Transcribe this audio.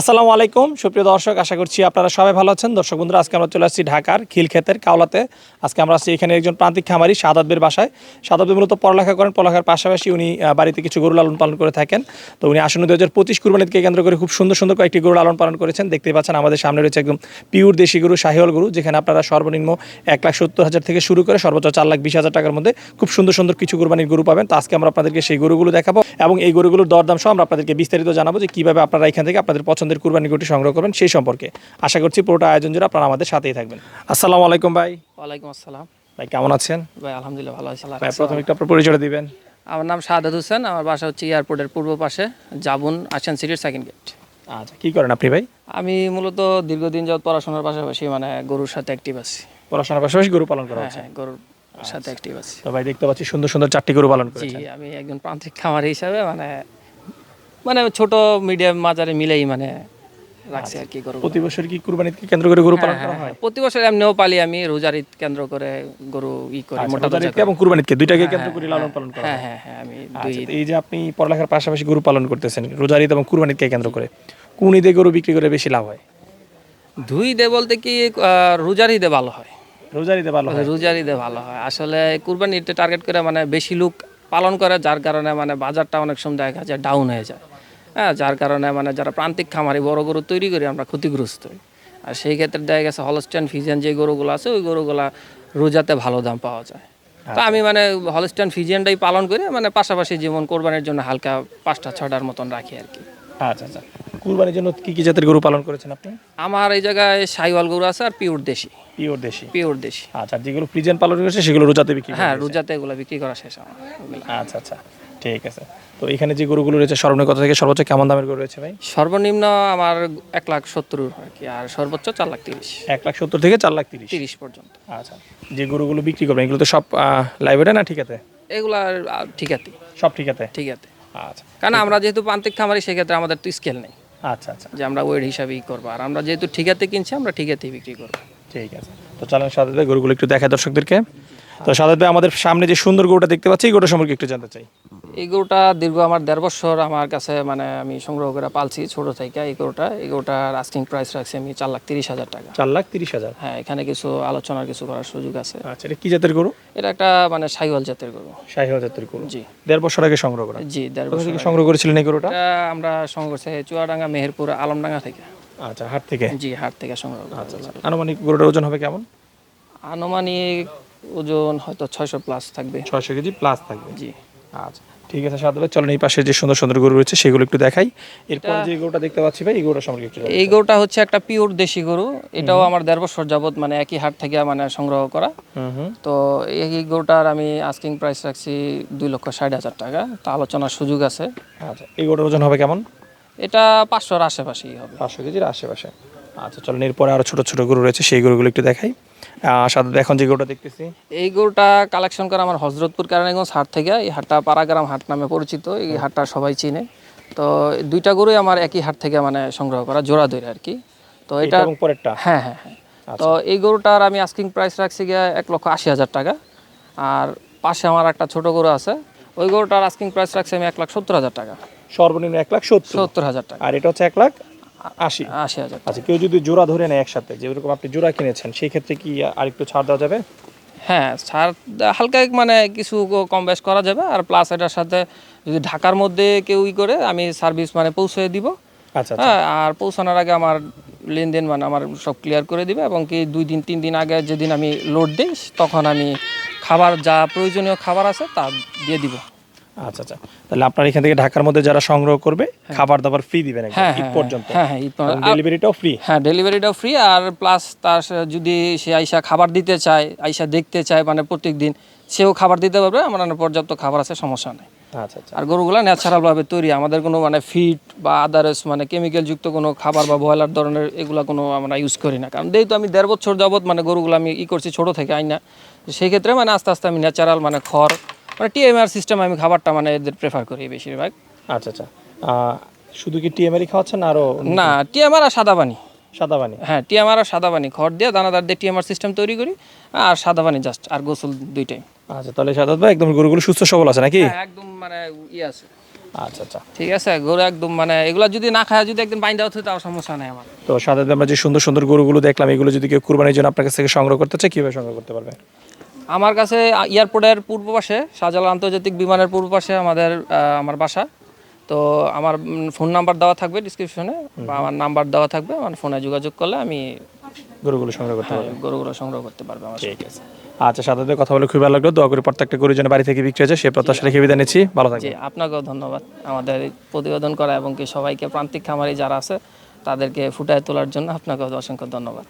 আসসালামু আলাইকুম। সুপ্রিয় দর্শক, আশা করছি আপনারা সবাই ভালো আছেন। দর্শক বন্ধুরা, আজকে আমরা চলে আসছি ঢাকার খিলক্ষেতের কাওলাতে। আজকে আমরা আসছি এখানে একজন প্রান্তিক খামারি সাদাতবের বাসায়। সাদাতবে মূলত পড়ালেখা করেন। পড়ালেখার পাশাপাশি উনি বাড়িতে কিছু গরু লালন পালন করে থাকেন। তো উনি আসন্ন দু হাজার পঁচিশ কুরবানিকে কেন্দ্র করে খুব সুন্দর সুন্দর কয়েকটি গরু লালন পালন করেছেন। দেখতে পাচ্ছেন আমাদের সামনে রয়েছে একদম পিওর দেশি গরু, শাহিওয়াল গরু, যেখানে আপনারা সর্বনিম্ন এক লাখ সত্তর হাজার থেকে শুরু করে সর্বোচ্চ চার লাখ বিশ হাজার টাকার মধ্যে খুব সুন্দর সুন্দর কিছু কুরবানির গরু পাবেন। তো আজকে আমরা আপনাদেরকে সেই গরুগুলো দেখাবো এবং এই গরুগুলোর দরদাম সহ আমরা আপনাদেরকে বিস্তারিত জানাব যে কীভাবে আপনারা এখান থেকে আপনাদের পছন্দের কুরবানি গরুটি সংগ্রহ করবেন সেই সম্পর্কে। আশা করছি পুরোটা আয়োজন জুড়ে আপনারা আমাদের সাথেই থাকবেন। আসসালামু আলাইকুম ভাই। ওয়ালাইকুম আসসালাম। ভাই কেমন আছেন? ভাই আলহামদুলিল্লাহ ভালো আছি ভাই প্রথমে একটু আপনার পরিচয় দিবেন। আমার নাম শাহাদাত হোসেন আমার বাসা হচ্ছে এয়ারপোর্টের পূর্ব পাশে জাবুন আসান সিটির সেকেন্ড গেট আচ্ছা কি করেন আপনি ভাই? আমি মূলত দীর্ঘদিন যাবত পড়াশোনার পাশাপাশি মানে গরুর সাথে অ্যাক্টিভ আছি। পড়াশোনার পাশাপাশি গরু পালন করা হ্যাঁ হ্যাঁ গরুর সাথে অ্যাক্টিভ আছি। তো ভাই দেখতে পাচ্ছি সুন্দর সুন্দর চারটি গরু পালন জি আমি একজন প্রান্তিক খামারি হিসাবে মানে মানে ছোট মিডিয়াম মাঝারি মিলেই মানে রাখছি আর কি গরু প্রতি বছর কি কুরবানিকে কেন্দ্র করে গরু পালন করা হয় প্রতি বছর এমনিও পালি আমি রোজার ঈদ কেন্দ্র করে গরু ই করি আচ্ছা, মোটা রোজার তাজা ঈদকে এবং কুরবানিকে দুইটাকে কেন্দ্র করে লালন পালন করা হ্যাঁ হ্যাঁ? হ্যাঁ আমি দুই আচ্ছা, এই যে আপনি পড়ালেখার পাশাপাশি গরু পালন করতেছেন রোজার ঈদ এবং কুরবানিকে কেন্দ্র করে কোন ঈদে গরু বিক্রি করে বেশি লাভ হয়? দুই দে বলতে কি রোজার ঈদে ভালো হয়। রোজার ঈদে ভালো হয়? রোজার ঈদে ভালো হয়। আসলে কুরবানি ঈদটা টার্গেট করে মানে বেশি লোক পালন করে যার কারণে মানে বাজারটা অনেক সময় দেখা যায় ডাউন হয়ে যায়। হ্যাঁ যার কারণে মানে যারা প্রান্তিক খামারি বড় গরু তৈরি করি আমরা ক্ষতিগ্রস্ত হই। আর সেই ক্ষেত্রে দেখা গেছে হলস্টাইন ফিজিয়ান যে গরুগুলো আছে ওই গরুগুলা রোজাতে ভালো দাম পাওয়া যায়। তা আমি মানে হলস্টাইন ফিজিয়ানটাই পালন করি মানে পাশাপাশি যেমন কোরবানির জন্য হালকা পাঁচটা ছটার মতন রাখি আর কি। আচ্ছা আচ্ছা। কুরবানির জন্য কি কি জাতের গরু পালন করেছেন আপনি? আমার এই জায়গায় সাইওয়াল গরু আছে আর পিওর দেশি। পিওর দেশি। পিওর দেশি। আচ্ছা যেগুলো ফ্রিজেন পালন করেছে সেগুলো রোজাতে বিক্রি হ্যাঁ? রোজাতে এগুলো বিক্রি করা শেষ আমার। আচ্ছা আচ্ছা। ঠিক আছে। তো এখানে যে গরুগুলো রয়েছে সর্বনিম্ন কত থেকে সর্বোচ্চ কেমন দামের গরু রয়েছে ভাই? সর্বনিম্ন আমার এক লাখ সত্তর আর কি আর সর্বোচ্চ চার লাখ তিরিশ। এক লাখ সত্তর থেকে চার লাখ তিরিশ। তিরিশ পর্যন্ত। আচ্ছা। যে গরুগুলো বিক্রি করবেন এগুলো তো সব লাইব্রেরি না ঠিক আছে? এগুলা ঠিক আছে। সব ঠিক আছে? ঠিক আছে। আচ্ছা। কারণ আমরা যেহেতু প্রান্তিক খামারি সেক্ষেত্রে আমাদের তো স্কেল নেই। আচ্ছা আচ্ছা। যে আমরা ওয়েট হিসাবেই করব। আর আমরা যেহেতু ঠিকাতে কিনছি আমরা ঠিকাতেই বিক্রি করব। ঠিক আছে। তো চলেন সাদাত ভাই গরুগুলো একটু দেখায় দর্শকদেরকে। তো সাদাত ভাই আমাদের সামনে যে সুন্দর গরুটা দেখতে পাচ্ছি এই গরুটা সম্পর্কে একটু জানতে চাই। এই গরুটা দীর্ঘ আমার দেড় বছর আমার কাছে মানে আমি সংগ্রহ করে পালছি ছোট থেকে এই গরুটা। এই গরুটার আস্কিং প্রাইস রাখছি আমি চার লাখ তিরিশ হাজার টাকা। চার লাখ তিরিশ হাজার? হ্যাঁ এখানে কিছু আলোচনার কিছু করার সুযোগ আছে। আচ্ছা এটা কি জাতের গরু? এটা একটা মানে সাইওয়াল জাতের গরু। শাহী জাতের গরু। জি। দেড় বছর আগে সংগ্রহ করা। জি দেড় বছর থেকে সংগ্রহ করেছিলেন এই গরুটা? আমরা সংগ্রহ করছি চুয়াডাঙ্গা মেহেরপুর আলমডাঙ্গা থেকে। আচ্ছা হাট থেকে? জি হাট থেকে সংগ্রহ করা আচ্ছা। আনুমানিক গরুটার ওজন হবে কেমন? আনুমানিক ওজন হয়তো ছয়শো প্লাস থাকবে। ছয়শো কেজি প্লাস থাকবে। জি। আচ্ছা ঠিক আছে সাদাত ভাই চলেন এই পাশে যে সুন্দর সুন্দর গরু রয়েছে সেগুলো একটু দেখাই। এরপর যে গরুটা দেখতে পাচ্ছি ভাই এই গরুটা সম্পর্কে একটু এই গরুটা হচ্ছে একটা পিওর দেশি গরু। এটাও আমার দেড় বছর যাবত মানে একই হাট থেকে মানে সংগ্রহ করা। তো এই গরুটার আমি আস্কিং প্রাইস রাখছি দুই লক্ষ ষাট হাজার টাকা। তা আলোচনার সুযোগ আছে। আচ্ছা এই গরুটার ওজন হবে কেমন? এটা পাঁচশোর আশেপাশেই হবে। পাঁচশো কেজির আশেপাশে। আচ্ছা চলেন এরপরে আরও ছোটো ছোটো গরু রয়েছে সেই গরুগুলো একটু দেখাই। সাদাত এখন যে গরুটা দেখতেছি। এই গরুটা কালেকশন করা আমার হজরতপুর হাট থেকে এই হাটটা পাড়াগ্রাম হাট নামে পরিচিত এই হাটটা সবাই চিনে। তো দুইটা গরুই আমার একই হাট থেকে মানে সংগ্রহ করা জোড়া দইরে আর কি। তো এটা পরেরটা? হ্যাঁ হ্যাঁ হ্যাঁ। তো এই গরুটার আমি আস্কিং প্রাইস রাখছি গিয়ে এক লক্ষ আশি হাজার টাকা। আর পাশে আমার একটা ছোট গরু আছে ওই গরুটার আস্কিং প্রাইস রাখছি আমি এক লাখ সত্তর হাজার টাকা। সর্বনিম্ন এক লাখ সত্তর হাজার টাকা। আর এটা হচ্ছে এক লাখ আশি। আশি হাজার আচ্ছা কেউ যদি জোড়া ধরে নেয় একসাথে যেরকম আপনি জোড়া কিনেছেন সেই ক্ষেত্রে কি আরেকটু ছাড় দেওয়া যাবে? হ্যাঁ ছাড় হালকা মানে কিছু কম বেশ করা যাবে। আর প্লাস এটার সাথে যদি ঢাকার মধ্যে কেউ ই করে আমি সার্ভিস মানে পৌঁছে দিব। আচ্ছা হ্যাঁ আর পৌঁছানোর আগে আমার লেনদেন মানে আমার সব ক্লিয়ার করে দিবে এবং কি দুই দিন তিন দিন আগে যেদিন আমি লোড দিই তখন আমি খাবার যা প্রয়োজনীয় খাবার আছে তা দিয়ে দিব। আচ্ছা আচ্ছা। তাহলে আপনার এখান থেকে ঢাকার মধ্যে যারা সংগ্রহ করবে খাবার দাবার ফ্রি দিবেন হ্যাঁ ঈদ হ্যাঁ পর্যন্ত। হ্যাঁ হ্যাঁ ডেলিভারিটাও ফ্রি হ্যাঁ ডেলিভারিটাও ফ্রি আর প্লাস তার যদি সে আইসা খাবার দিতে চায় আইসা দেখতে চায় মানে প্রত্যেক দিন সেও খাবার দিতে পারবে আমার মানে পর্যাপ্ত খাবার আছে সমস্যা নেই। আচ্ছা আচ্ছা। আর গরুগুলো ন্যাচারালভাবে তৈরি আমাদের কোনো মানে ফিড বা আদার্স মানে কেমিক্যাল যুক্ত কোনো খাবার বা ব্রয়লার ধরনের এগুলা কোনো আমরা ইউজ করি না। কারণ যেহেতু আমি দেড় বছর যাবত মানে গরুগুলো আমি ই করছি ছোট থেকে আই না সেই ক্ষেত্রে মানে আস্তে আস্তে আমি ন্যাচারাল মানে খড় মানে টিএমআর সিস্টেম আমি খাবারটা মানে এদের প্রেফার করি বেশিরভাগ। আচ্ছা আচ্ছা। শুধু কি টিএমআরই খাওয়াচ্ছেন না আরও না টিএমআর আর সাদা পানি। সাদা পানি? হ্যাঁ টিএমআর আর সাদা পানি খড় দিয়ে দানাদার দিয়ে টিএমআর সিস্টেম তৈরি করি আর সাদা পানি জাস্ট আর গোসল দুইটাই। আচ্ছা তাহলে সাদা ভাই একদম গরুগুলো সুস্থ সবল আছে নাকি? হ্যাঁ একদম মানে ইয়ে আছে। আচ্ছা আচ্ছা। ঠিক আছে গরু একদম মানে এগুলো যদি না খায় যদি একদিন বাইন্দা হতো তাও সমস্যা নাই আমার। তো সাথে আমরা যে সুন্দর সুন্দর গরুগুলো দেখলাম এগুলো যদি কেউ কুরবানির জন্য আপনার কাছ থেকে সংগ্রহ করতে চায় কীভাবে সংগ্রহ করতে পারবে? আমার কাছে এয়ারপোর্টের পূর্ব পাশে শাহজালাল আন্তর্জাতিক বিমানের পূর্ব পাশে আমাদের আমার বাসা। তো আমার ফোন নাম্বার দেওয়া থাকবে ডিসক্রিপশনে বা আমার নাম্বার দেওয়া থাকবে আমার ফোনে যোগাযোগ করলে আমি গরুগুলো সংগ্রহ করতে পারবে। গরুগুলো সংগ্রহ করতে পারবে আমার ঠিক আছে। আচ্ছা সাথে সাথে কথা বলে খুবই ভালো লাগল। দোয়া করে প্রত্যেকটা গরু যেন বাড়ি থেকে বিক্রি হয়েছে। সে প্রত্যাশা রেখে বিদায় নিচ্ছি। ভালো জি থাকবেন। আপনাকেও ধন্যবাদ। আমাদের প্রতিবেদন করা এবং কি সবাইকে প্রান্তিক খামারি যারা আছে তাদেরকে ফুটায় তোলার জন্য আপনাকেও অসংখ্য ধন্যবাদ।